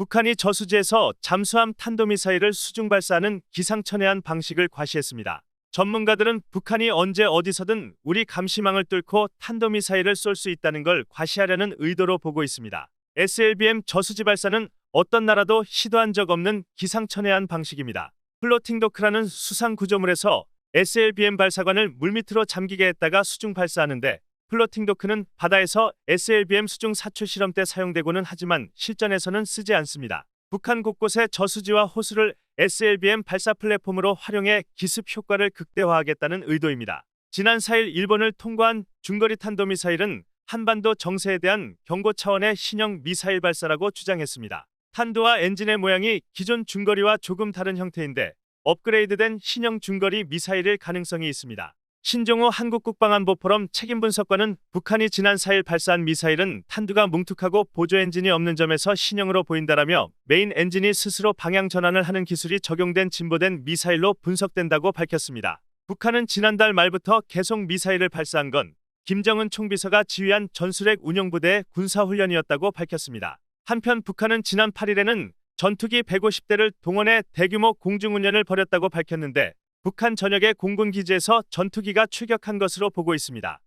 북한이 저수지에서 잠수함 탄도미사일을 수중 발사하는 기상천외한 방식을 과시했습니다. 전문가들은 북한이 언제 어디서든 우리 감시망을 뚫고 탄도미사일을 쏠 수 있다는 걸 과시하려는 의도로 보고 있습니다. SLBM 저수지 발사는 어떤 나라도 시도한 적 없는 기상천외한 방식입니다. 플로팅 도크라는 수상 구조물에서 SLBM 발사관을 물밑으로 잠기게 했다가 수중 발사하는데 플로팅 도크는 바다에서 SLBM 수중 사출 시험 때 사용되고는 하지만 실전에서는 쓰지 않습니다. 북한 곳곳의 저수지와 호수를 SLBM 발사 플랫폼으로 활용해 기습 효과를 극대화하겠다는 의도입니다. 지난 4일 일본을 통과한 중거리 탄도미사일은 한반도 정세에 대한 경고 차원의 신형 미사일 발사라고 주장했습니다. 탄도와 엔진의 모양이 기존 중거리와 조금 다른 형태인데 업그레이드된 신형 중거리 미사일일 가능성이 있습니다. 신종호 한국국방안보 포럼 책임분석관은 북한이 지난 4일 발사한 미사일은 탄두가 뭉툭하고 보조 엔진이 없는 점에서 신형으로 보인다라며 메인 엔진이 스스로 방향 전환을 하는 기술이 적용된 진보된 미사일로 분석된다고 밝혔습니다. 북한은 지난달 말부터 계속 미사일을 발사한 건 김정은 총비서가 지휘한 전술핵 운용부대의 군사훈련이었다고 밝혔습니다. 한편 북한은 지난 8일에는 전투기 150대를 동원해 대규모 공중훈련을 벌였다고 밝혔는데 북한 전역의 공군 기지에서 전투기가 출격한 것으로 보고 있습니다.